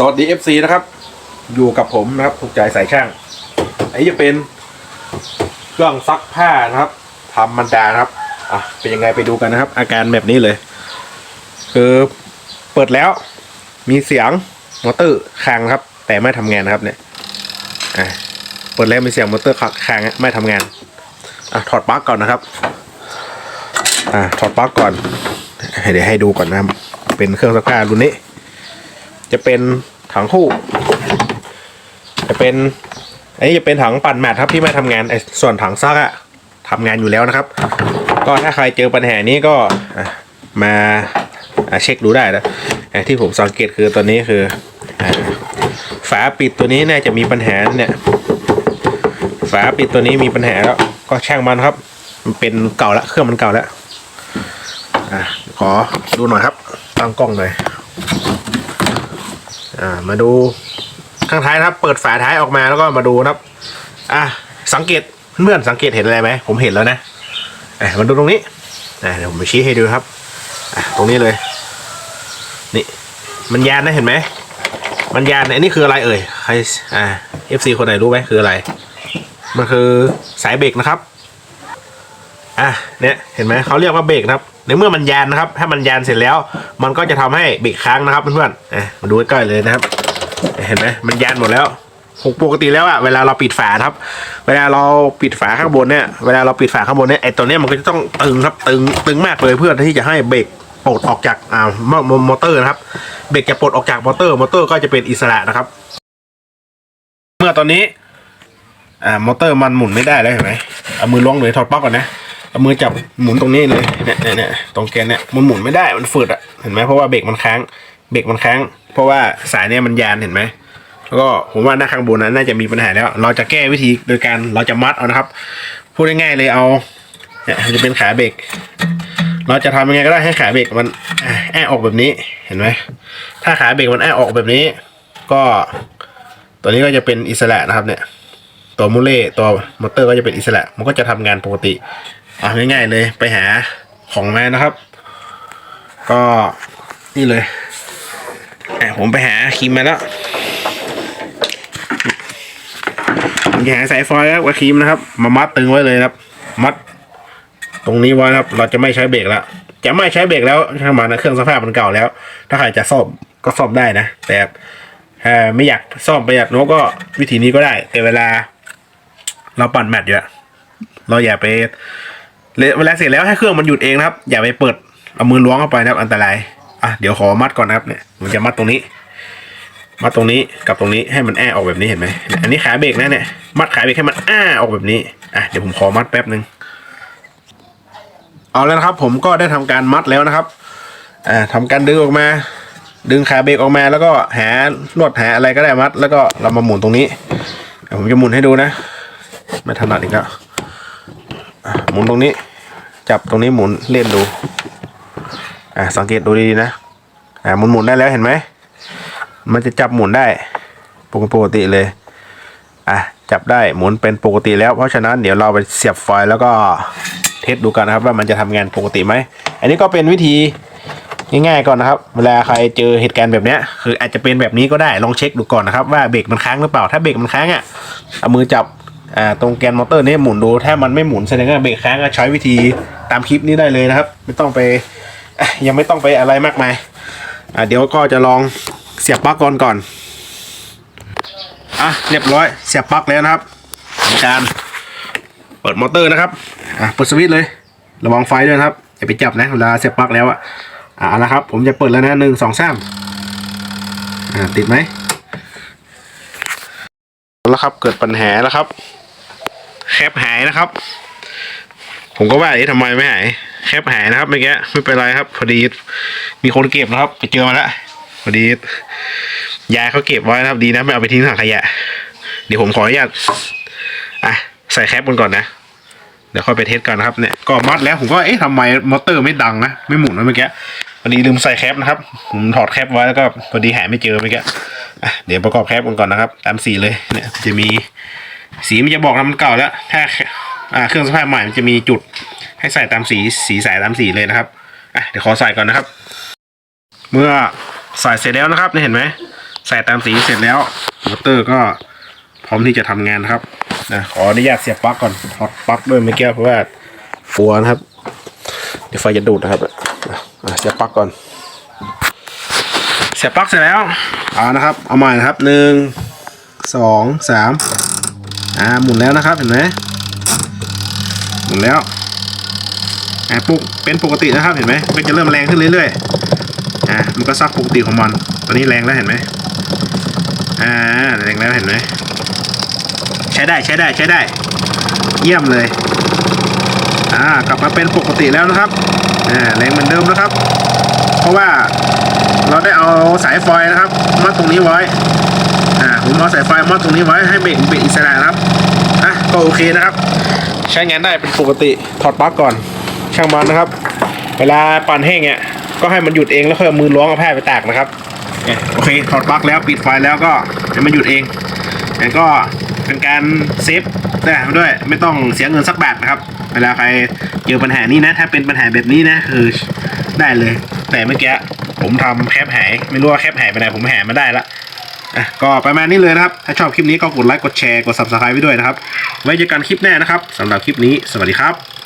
สวัสดี FC นะครับ อยู่กับผมนะครับถูกใจสายช่างอันนี้จะเป็นเครื่องซักผ้านะครับทำมันดานะครับอะเป็นยังไงไปดูกันนะครับ อาการแบบนี้เลย คือเปิดแล้ว มีเสียงมอเตอร์ค้างครับ แต่ไม่ทำงานนะครับ เนี่ยอะเปิดแล้วมีเสียงมอเตอร์ค้างไม่ทำงานอะถอดปลั๊กก่อนนะครับอะถอดปลั๊กก่อนเดี๋ยวให้ดูก่อนนะครับ เป็นเครื่องซักผ้ารุ่นนี้ จะเป็นถังคู่ จะเป็นอันนี้จะเป็นถังปั่นแมทครับที่ไม่ทำงานไอ้ส่วนถังซักอะทำงานอยู่แล้วนะครับ ก็ถ้าใครเจอปัญหานี้ก็มาเช็คดูได้นะไอ้ที่ผมสังเกตคือตัวนี้คือฝาปิดตัวนี้น่าจะมีปัญหาเนี่ยฝาปิดตัวนี้มีปัญหาแล้วก็ช่างมันครับ มันเป็นเก่าละเครื่องมันเก่าแล้วอะขอดูหน่อยครับตั้งกล้องหน่อย อ่ามาดูข้างท้ายนะครับ เปิดฝาท้ายออกมาแล้วก็มาดูนะครับอะสังเกตเพื่อนสังเกตเห็นอะไรไหมผมเห็นแล้วนะอะมาดูตรงนี้อะเดี๋ยวผมไปชี้ให้ดูครับอะตรงนี้เลย นี่ มันยานนะเห็นไหมมันยานอันนี้คืออะไรเอ่ยใครอ่า FC คนไหนรู้ไหมคืออะไร มันคือสายเบรกนะครับ อะเนี่ยเห็นไหมเขาเรียกว่าเบรกนะครับในเมื่อมันยานนะครับ ถ้ามันยานเสร็จแล้ว มันก็จะทำให้เบรกค้างนะครับเพื่อนๆอะมาดูใกล้เลยนะครับ เห็นไหมมันยานหมดแล้วปกติแล้วอะเวลาเราปิดฝาครับ เวลาเราปิดฝาข้างบนเนี่ยเวลาเราปิดฝาข้างบนเนี่ยไอตัวเนี้ยมันก็จะต้องตึงครับตึงตึงมากเลยเพื่อที่จะให้เบรกปลดออกจากอ่ามอมอเตอร์นะครับเบรกจะปลดออกจากมอเตอร์มอเตอร์ก็จะเป็นอิสระนะครับ เมื่อตอนนี้อ่ามอเตอร์มันหมุนไม่ได้แล้วเห็นไหมเอามือล้วงเลยถอดปลั๊กก่อนนะ เอามือจับหมุนตรงนี้เลยเนี่ยเนี่ยเนี่ยตรงแกนเนี่ยมันหมุนไม่ได้มันฝืดอะเห็นไหมเพราะว่าเบรกมันค้างเบรกมันค้าง เพราะว่าสายเนี่ยมันยานเห็นไหมแล้วก็ผมว่าหน้าข้างบนนั้นน่าจะมีปัญหาแล้ว เราจะแก้วิธีโดยการเราจะมัดเอานะครับพูดง่ายๆเลยเอาเนี่ยจะเป็นขาเบรกเราจะทำยังไงก็ได้ให้ขาเบรกมันแอ้ออกแบบนี้เห็นไหมถ้าขาเบรกมันแอ้ออกแบบนี้ ก็ตัวนี้ก็จะเป็นอิสระนะครับเนี่ย ตัวมูเล่ตัวมอเตอร์ก็จะเป็นอิสระ มันก็จะทำงานปกติ เอะง่ายๆเลยไปหาของมานะครับ ก็นี่เลยอะผมไปหาครีมมาแล้วผมจะหาสายฟอยล์แล้วกับครีมนะครับ มามัดตึงไว้เลยครับ มัด ตรงนี้ไว้ครับ เราจะไม่ใช้เบรกแล้วจะไม่ใช้เบรกแล้วช่างมันนะเครื่องสภาพมันเก่าแล้ว ถ้าใครจะซ่อมก็ซ่อมได้นะ แต่ถ้าไม่อยากซ่อมประหยัดนก็วิธีนี้ก็ได้แต่เวลา เราปั่นแมทอยู่เราอย่าไป เวลาเสร็จแล้วให้เครื่องมันหยุดเองนะครับ อย่าไปเปิดเอามือล้วงเข้าไปนะครับ อันตรายอะเดี๋ยวขอมัดก่อนนะครับเนี่ยผมจะมัดตรงนี้ มัดตรงนี้กับตรงนี้ให้มันแอ้ออกแบบนี้เห็นไหมอันนี้ขาเบรกนะเนี่ยมัดขาเบรกให้มันอ้าออกแบบนี้อะเดี๋ยวผมขอมัดแป๊บนึงเอาแล้วนะครับ ผมก็ได้ทำการมัดแล้วนะครับอ่าทำการดึงออกมา ดึงขาเบรกออกมา แล้วก็หาลวดหาอะไรก็ได้มัด แล้วก็เรามาหมุนตรงนี้ผมจะหมุนให้ดูนะ ไม่ถนัดอีกแล้วหมุนตรงนี้ จับตรงนี้หมุนเล่นดูอ่าสังเกตดูดีๆนะอ่าหมุนหมุนได้แล้วเห็นไหมมันจะจับหมุนได้ปกติเลยอะจับได้หมุนเป็นปกติแล้วเพราะฉะนั้นเดี๋ยวเราไปเสียบไฟแล้วก็เทสดูกันนะครับ ว่ามันจะทำงานปกติไหมอันนี้ก็เป็นวิธีง่ายๆก่อนนะครับ เวลาใครเจอเหตุการณ์แบบนี้คืออาจจะเป็นแบบนี้ก็ได้ลองเช็คดูก่อนนะครับว่าเบรกมันค้างหรือเปล่าถ้าเบรกมันค้างอะเอามือจับ อ่าตรงแกนมอเตอร์นี้หมุนดูถ้ามันไม่หมุนแสดงว่าเบรกค้างก็ใช้วิธีตามคลิปนี้ได้เลยนะครับ ไม่ต้องไปยังไม่ต้องไปอะไรมากมายอ่าเดี๋ยวก็จะลองเสียบปลั๊กก่อนก่อนอะเรียบร้อยเสียบปลั๊กแล้วนะครับทำการเปิดมอเตอร์นะครับอะเปิดสวิตช์เลย ระวังไฟด้วยครับอย่าไปจับนะเวลาเสียบปลั๊กแล้วอะอะเอาละครับ ผมจะเปิดแล้วนะหนึ่งสองสามอ่าติดไหมแล้วครับเกิดปัญหาแล้วครับ แคปหายนะครับ ผมก็ว่าเอ๊ะทำไมไม่หาย แคปหายนะครับเมื่อกี้ไม่เป็นไรครับ พอดี มีคนเก็บนะครับ ไปเจอมาแล้วพอดียายเขาเก็บไว้นะครับ ดีนะไม่เอาไปทิ้งถังขยะ เดี๋ยวผมขออนุญาตอะใส่แคปมันก่อนนะเดี๋ยวค่อยไปเทสกันนะครับเนี่ยก็มัดแล้วผมก็เอ๊ะทำไมมอเตอร์ไม่ดังนะไม่หมุนนะเมื่อกี้พอดีลืมใส่แคปนะครับผมถอดแคปไว้แล้วก็พอดีหาไม่เจอเมื่อกี้เดี๋ยวประกอบแคปกันก่อนนะครับตามสีเลยเนี่ยจะมี สีมันจะบอกนะมันเก่าแล้ว ถ้าอ่เครื่องสภาพใหม่มันจะมีจุดให้ใส่ตามสีสีสายตามสีเลยนะครับอะเดี๋ยวขอใส่ก่อนนะครับ เมื่อใส่เสร็จแล้วนะครับเห็นไหมใส่ตามสีเสร็จแล้วมอเตอร์ก็พร้อมที่จะทำงานนะครับนะขออนุญาตเสียบปลั๊กก่อนถอดปลั๊กด้วยเมื่อกี้เพราะว่ากลัวนะครับ เดี๋ยวไฟจะดูดนะครับเสียบปลั๊กก่อน เสียบปลั๊กเสร็จแล้วเอานะครับ เอาใหม่นะครับหนึ่งสองสาม อ่าหมุนแล้วนะครับเห็นไหมหมุนแล้วอ่าปุกเป็นปกตินะครับเห็นไหมก็จะเริ่มแรงขึ้นเรื่อยๆอ่ามันก็ซักปกติของมันตอนนี้แรงแล้วเห็นไหมอ่าแรงแล้วเห็นไหมใช้ได้ใช้ได้ใช้ได้ เยี่ยมเลยอ่ากลับมาเป็นปกติแล้วนะครับอ่าแรงเหมือนเดิมนะครับ เพราะว่าเราได้เอาสายไฟนะครับมัดตรงนี้ไว้ อ่าผมเอาสายไฟมัดตรงนี้ไว้ให้เบรกเบรกอิสระนะครับอะก็โอเคนะครับ ใช้งานได้เป็นปกติถอดปลั๊กก่อน ช่างมันนะครับ เวลาปั่นแห้งเนี่ยก็ให้มันหยุดเองแล้วค่อยเอามือล้วงเอาแผ้าไปตากนะครับโอเคถอดปลั๊กแล้วปิดไฟแล้วก็ให้มันหยุดเองแล้วก็เป็นการเซฟได้ด้วยไม่ต้องเสียเงินสักบาทนะครับ เวลาใครเจอปัญหานี้นะ ถ้าเป็นปัญหาแบบนี้นะคือได้เลย แต่เมื่อกี้ผมทำแคปหาย ไม่รู้ว่าแคปหายไปไหนผมหามาได้ละ อะก็ประมาณนี้เลยนะครับ ถ้าชอบคลิปนี้ก็กดไลค์กดแชร์กด subscribe ไว้ด้วยนะครับ ไว้เจอกันคลิปหน้านะครับสำหรับคลิปนี้สวัสดีครับ